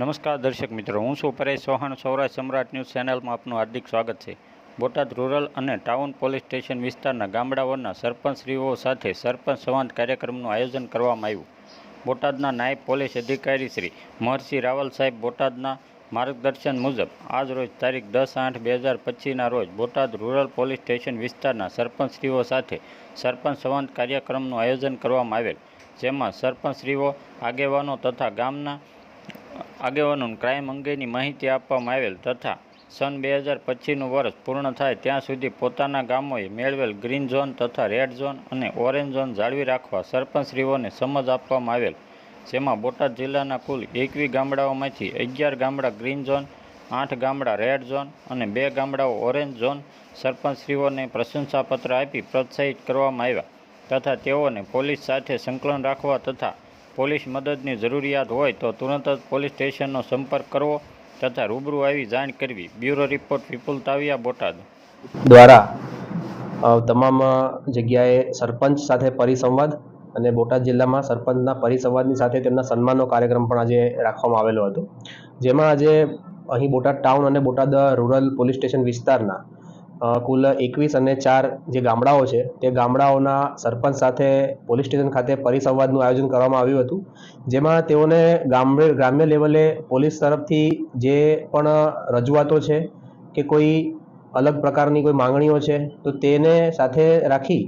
નમસ્કાર દર્શક મિત્રો, હું છું પરેશ ચૌહાણ, સૌરાષ્ટ્ર સમ્રાટ ન્યૂઝ ચેનલમાં આપનું હાર્દિક સ્વાગત છે. બોટાદ રૂરલ અને ટાઉન પોલીસ સ્ટેશન વિસ્તારના ગામડાઓના સરપંચશ્રીઓ સાથે સરપંચ સંવાદ કાર્યક્રમનું આયોજન કરવામાં આવ્યું. બોટાદના નાયબ પોલીસ અધિકારી શ્રી મહર્ષિ રાવલ સાહેબ બોટાદના માર્ગદર્શન મુજબ આજ રોજ તારીખ દસ આઠ બે હજાર પચીસના રોજ બોટાદ રૂરલ પોલીસ સ્ટેશન વિસ્તારના સરપંચશ્રીઓ સાથે સરપંચ સંવાદ કાર્યક્રમનું આયોજન કરવામાં આવેલ. જેમાં સરપંચશ્રીઓ, આગેવાનો તથા ગામના આગેવાનોને ક્રાઇમ અંગેની માહિતી આપવામાં આવેલ તથા સન બે હજાર પચીસનું વર્ષ પૂર્ણ થાય ત્યાં સુધી પોતાના ગામોએ મેળવેલ ગ્રીન ઝોન તથા રેડ ઝોન અને ઓરેન્જ ઝોન જાળવી રાખવા સરપંચશ્રીઓને સમજ આપવામાં આવેલ. જેમાં બોટાદ જિલ્લાના કુલ એકવી ગામડાઓમાંથી અગિયાર ગામડા ગ્રીન ઝોન આઠ ગામડા રેડ ઝોન અને બે ગામડાઓ ઓરેન્જ ઝોન સરપંચશ્રીઓને પ્રશંસાપત્ર આપી પ્રોત્સાહિત કરવામાં આવ્યા તથા તેઓને પોલીસ સાથે સંકલન રાખવા તથા પોલીસ મદદની જરૂરિયાત હોય તો તુરંત જ પોલીસ સ્ટેશનનો સંપર્ક કરવો તથા રૂબરૂ આવી જાણ કરવી. Bureau report Vipul Tavia, Botad. દ્વારા તમામ જગ્યાએ સરપંચ સાથે પરિસંવાદ અને બોટાદ જિલ્લામાં સરપંચના પરિસંવાદની સાથે તેમના સન્માનનો કાર્યક્રમ પણ આજે રાખવામાં આવેલો હતો. જેમાં આજે અહીં બોટાદ ટાઉન અને બોટાદ રૂરલ પોલીસ સ્ટેશન વિસ્તારના કુલ એકવીસ અને ચાર જે ગામડાઓ છે, તે ગામડાઓના સરપંચ સાથે પોલીસ સ્ટેશન ખાતે પરિસંવાદનું આયોજન કરવામાં આવ્યું હતું, જેમાં તેઓને ગામડે, ગ્રામ્ય લેવલે પોલીસ તરફથી જે પણ રજૂઆતો છે કે કોઈ અલગ પ્રકારની કોઈ માંગણીઓ છે, તો તેને સાથે રાખી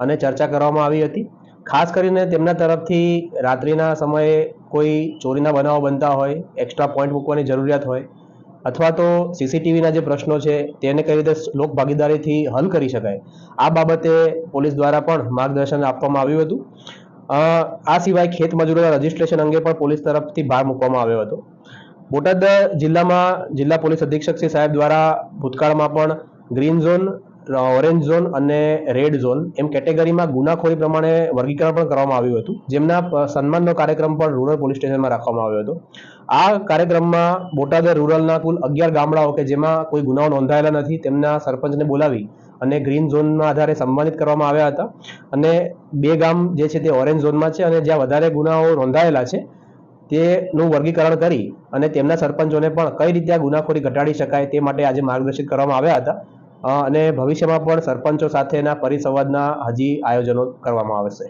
અને ચર્ચા કરવામાં આવી હતી. ખાસ કરીને તેમના તરફથી રાત્રિના સમયે કોઈ ચોરીના બનાવો બનતા હોય, એક્સ્ટ્રા પોઈન્ટ મૂકવાની જરૂરિયાત હોય અથવા તો સીસીટીવીના જે પ્રશ્નો છે, તેને કઈ રીતે લોક ભાગીદારીથી હલ કરી શકાય? આ બાબતે પોલીસ દ્વારા પણ માર્ગદર્શન આપવામાં આવ્યું હતું. આ સિવાય ખેત મજૂરોના રજીસ્ટ્રેશન અંગે પણ પોલીસ તરફથી ભાર મૂકવામાં આવ્યો હતો. બોટાદ જિલ્લામાં જિલ્લા પોલીસ અધિક્ષક શ્રી સાહેબ દ્વારા ભૂતકાળમાં પણ ગ્રીન ઝોન ઓરેન્જ ઝોન અને રેડ ઝોન એમ કેટેગરીમાં ગુનાખોરી પ્રમાણે વર્ગીકરણ પણ કરવામાં આવ્યું હતું. જેમના સન્માનનો કાર્યક્રમ પણ રૂરલ પોલીસ સ્ટેશનમાં રાખવામાં આવ્યો હતો. આ કાર્યક્રમમાં બોટાદ રૂરલના કુલ અગિયાર ગામડાઓ કે જેમાં કોઈ ગુનાઓ નોંધાયેલા નથી તેમના સરપંચને બોલાવી અને ગ્રીન ઝોનના આધારે સન્માનિત કરવામાં આવ્યા હતા. અને બે ગામ જે છે તે ઓરેન્જ ઝોનમાં છે અને જ્યાં વધારે ગુનાઓ નોંધાયેલા છે તેનું વર્ગીકરણ કરી અને તેમના સરપંચોને પણ કઈ રીતે આ ગુનાખોરી ઘટાડી શકાય તે માટે આજે માર્ગદર્શિત કરવામાં આવ્યા હતા. અને ભવિષ્યમાં પણ સરપંચો સાથેના પરિસંવાદના હજી આયોજનો કરવામાં આવશે.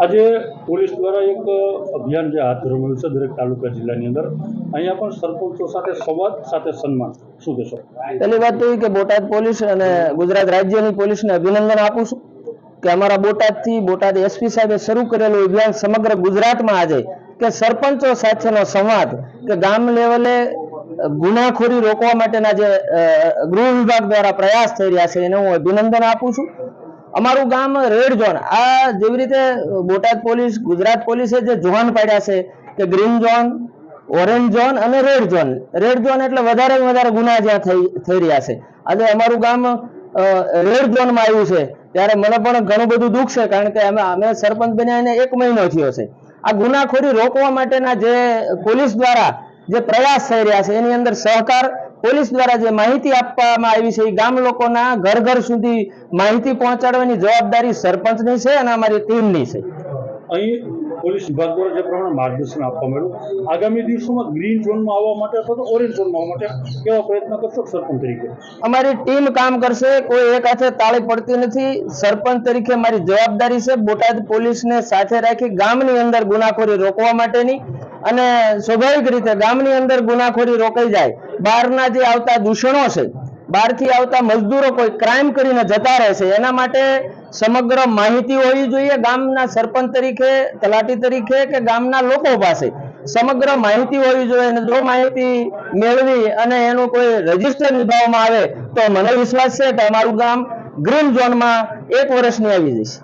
આજે પોલીસ દ્વારા એક અભિયાન જે હાથ ધરવામાં આવ્યું છે દરેક તાલુકા જિલ્લાની અંદર અહીંયા પણ સરપંચો સાથે સંવાદ સાથે સન્માન. શું કહેશો? પહેલી વાત તો એ કે બોટાદ પોલીસ અને ગુજરાત રાજ્યની પોલીસને અભિનંદન આપું છું કે અમારા બોટાદથી બોટાદ એસપી સાહેબે શરૂ કરેલું અભિયાન સમગ્ર ગુજરાતમાં આજે કે સરપંચો સાથેનો સંવાદ કે ગામ લેવલે ગુનાખોરી રોકવા માટેના જે ગૃહ વિભાગ દ્વારા પ્રયાસ થઈ રહ્યા છે, એને હું અભિનંદન આપું છું. અમારું ગામ રેડ ઝોન, આ જેવી રીતે બોટાદ પોલીસ, ગુજરાત પોલીસે જે ઝોન પાડ્યા છે કે ગ્રીન ઝોન, ઓરેન્જ ઝોન અને રેડ ઝોન. રેડ ઝોન એટલે વધારે વધારે ગુના જ્યાં થઈ થઈ રહ્યા છે. આજે અમારું ગામ રેડ ઝોનમાં આવ્યું છે, ત્યારે મને પણ ઘણું બધું દુઃખ છે, કારણ કે અમે અમે સરપંચ બન્યા એને એક મહિનો થયો છે. આ ગુનાખોરી રોકવા માટેના જે પોલીસ દ્વારા જે પ્રયાસ થઈ રહ્યા છે, એની અંદર સહકાર પોલીસ દ્વારા જે માહિતી આપવામાં આવી છે, એ ગામ લોકોના ઘર ઘર સુધી માહિતી પહોંચાડવાની જવાબદારી સરપંચની છે અને અમારી ટીમની છે. અહીં પોલીસ વિભાગ દ્વારા જે પ્રમાણે માર્ગદર્શન આપવા મળ્યું. આગામી દિવસોમાં ગ્રીન ઝોનમાં આવવા માટે અથવા તો ઓરેન્જ ઝોનમાં આવવા માટે કેવા પ્રયત્ન કરશો સરપંચ તરીકે? અમારી ટીમ કામ કરશે, કોઈ એક હાથે તાળી પડતી નથી. સરપંચ તરીકે મારી જવાબદારી છે બોટાદ પોલીસને સાથે રાખી ગામની અંદર ગુનાખોરી રોકવા માટેની અને સ્વાભાવિક રીતે ગામની અંદર ગુનાખોરી રોકાઈ જાય. બહારના જે આવતા દૂષણો છે બહારથી આવતા મજદૂરો કોઈ ક્રાઇમ કરીને જતા રહે છે. એના માટે સમગ્ર માહિતી હોવી જોઈએ ગામના સરપંચ તરીકે, તલાટી તરીકે કે ગામના લોકો પાસે. સમગ્ર માહિતી હોવી જોઈએ અને જો માહિતી મેળવી અને એનું કોઈ રજિસ્ટર નિભાવવામાં આવે તો મને વિશ્વાસ છે કે અમારું ગામ ગ્રીન ઝોનમાં એક વર્ષની આવી જશે.